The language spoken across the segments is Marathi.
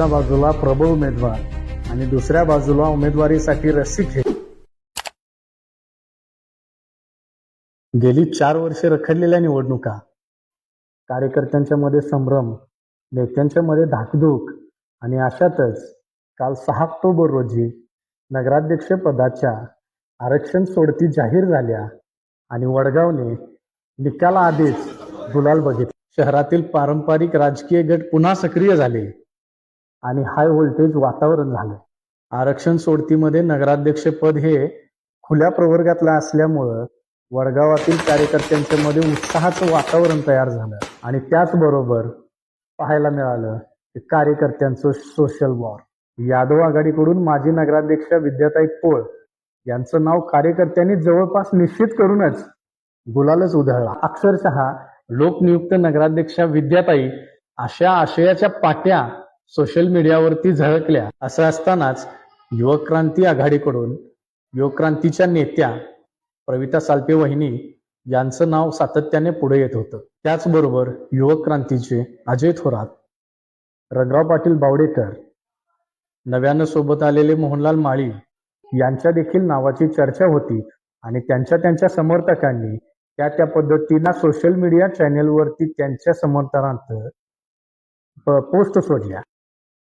एका बाजूला प्रबळ उमेदवार आणि दुसऱ्या बाजूला उमेदवारीसाठी रस्सी हे. गेली चार वर्षे रखडलेल्या निवडणुका. कार्यकर्त्यांच्या मध्ये संभ्रम नेत्यांच्या मध्ये धाकधूक आणि अशातच काल सहा ऑक्टोबर रोजी नगराध्यक्ष पदाच्या आरक्षण सोडती जाहीर झाल्या आणि वडगावने निकालाआधीच गुलाल बघितला. शहरातील पारंपरिक राजकीय गट पुन्हा सक्रिय झाले. आणि हाय व्होल्टेज वातावरण झालं आरक्षण सोडतीमध्ये नगराध्यक्ष पद हे खुल्या प्रवर्गातलं असल्यामुळं वडगावातील कार्यकर्त्यांच्या मध्ये उत्साहाचं वातावरण तयार झालं. आणि त्याचबरोबर पाहायला मिळालं की कार्यकर्त्यांचं सोशल वॉर यादव आघाडीकडून माजी नगराध्यक्ष विद्याताई पोळ यांचं नाव कार्यकर्त्यांनी जवळपास निश्चित करूनच गुलालच उधळला. अक्षरशः लोकनियुक्त नगराध्यक्षा विद्याताई अशा आशयाच्या पाट्या सोशल मीडियावरती झळकल्या. असं असतानाच युवक क्रांती आघाडीकडून युवक क्रांतीच्या नेत्या प्रविता सालपे वहिनी यांचं नाव सातत्याने पुढे येत होतं. त्याचबरोबर युवक क्रांतीचे अजय थोरात रंगराव पाटील बावडेकर नव्यानं सोबत आलेले मोहनलाल माळी यांच्या देखील नावाची चर्चा होती आणि त्यांच्या त्यांच्या समर्थकांनी त्या त्या पद्धतीनं सोशल मीडिया चॅनेलवरती त्यांच्या समर्थनार्थ पोस्ट सोडल्या.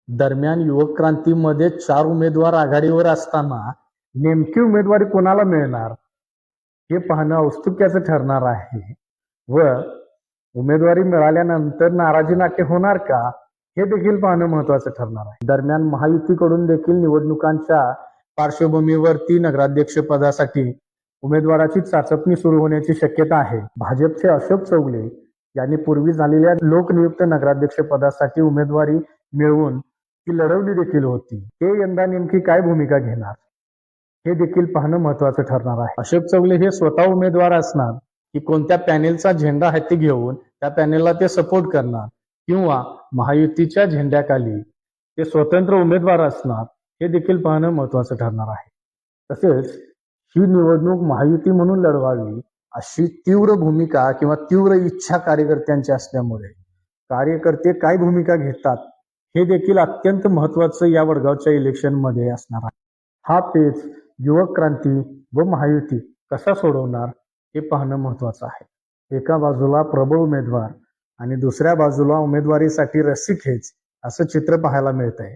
दरम्यान युवक क्रांतीमध्ये चार उमेदवार आघाडीवर असताना नेमकी उमेदवारी कोणाला मिळणार हे पाहणं औत्सुक्याचं ठरणार आहे. व उमेदवारी मिळाल्यानंतर नाराजी नाट्य होणार का हे देखील पाहणं महत्वाचं ठरणार आहे. दरम्यान महायुतीकडून देखील निवडणुकांच्या पार्श्वभूमीवरती नगराध्यक्ष पदासाठी उमेदवाराची चाचपणी सुरू होण्याची शक्यता आहे. भाजपचे अशोक चौगले यांनी पूर्वी झालेल्या लोकनियुक्त नगराध्यक्ष पदासाठी उमेदवारी मिळवून ती लढवली देखील होती. ते यंदा नेमकी काय भूमिका घेणार? हे देखील पाहणं महत्वाचं ठरणार आहे. अशोक चौगले हे स्वतः उमेदवार असणार की कोणत्या पॅनेलचा झेंडा हाती घेऊन त्या पॅनेलला ते सपोर्ट करणार? किंवा महायुतीच्या झेंड्याखाली ते स्वतंत्र उमेदवार असणार? हे देखील पाहणं महत्वाचं ठरणार आहे. तसेच ही निवडणूक महायुती म्हणून लढवावी अशी तीव्र भूमिका किंवा तीव्र इच्छा कार्यकर्त्यांची असल्यामुळे कार्यकर्ते काय भूमिका घेतात हे देखील अत्यंत महत्वाचं या वडगावच्या इलेक्शनमध्ये असणार आहे. हा पेच युवक क्रांती व महायुती कसा सोडवणार हे पाहणं महत्वाचं आहे. एका बाजूला प्रबळ उमेदवार आणि दुसऱ्या बाजूला उमेदवारीसाठी रस्सीखेच असं चित्र पाहायला मिळत आहे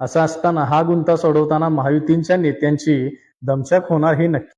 असं असताना हा गुंता सोडवताना महायुतींच्या नेत्यांची दमछाक होणार हे नक्की.